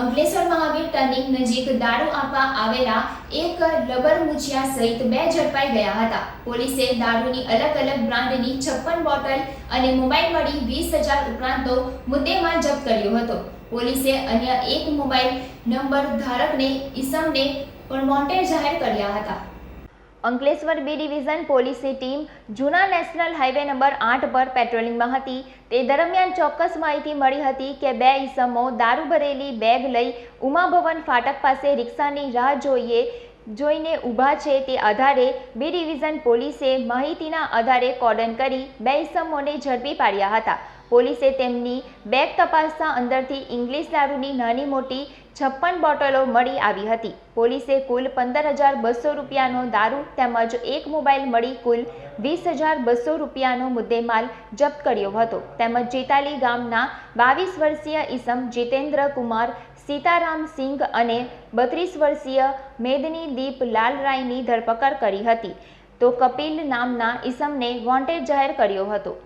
Ankleshwar Mahavir turning નજીક દારૂ આપવા આવેલા એક લબર મુછિયા સહિત બે ઝડપાઈ ગયા હતા. પોલીસે દારૂની અલગ અલગ બ્રાન્ડની છપ્પન બોટલ અને મોબાઈલ મળી વીસ હજાર ઉપરાંતો મુદ્દેમાલ જપ્ત કર્યો હતો. પોલીસે અન્ય એક મોબાઈલ નંબર ધારકને ઈસમને પણ મોન્ટેડ જાહેર કર્યા હતા. અંકલેશ્વર બી ડિવિઝન પોલીસની ટીમ જૂના નેશનલ હાઈવે નંબર આઠ પર પેટ્રોલિંગમાં હતી. તે દરમિયાન ચોક્કસ માહિતી મળી હતી કે બે ઈસમો દારૂ ભરેલી બેગ લઈ ઉમાભવન ફાટક પાસે રિક્ષાની રાહ જોઈએ, જોઈને ઊભા છે તે આધારે બી ડિવિઝન પોલીસે માહિતીના આધારે કોર્ડન કરી બે ઈસમોને ઝડપી પાડ્યા હતા. પોલીસે તેમની બેગ તપાસતા અંદરથી ઇંગ્લિશ દારૂની નાની મોટી છપ્પન બોટલો મળી આવી હતી. પોલીસે કુલ પંદર હજાર બસો રૂપિયાનો દારૂ તેમજ એક મોબાઈલ મળી કુલ વીસ હજાર બસો રૂપિયાનો મુદ્દેમાલ જપ્ત કર્યો હતો. તેમજ ચેતાલી ગામના બાવીસ વર્ષીય ઈસમ જીતેન્દ્ર કુમાર, સીતારામ સિંઘ અને બત્રીસ વર્ષીય મેદની દીપ લાલરાયની ધરપકડ કરી હતી. તો કપિલ નામના ઈસમને વોન્ટેડ જાહેર કર્યો હતો.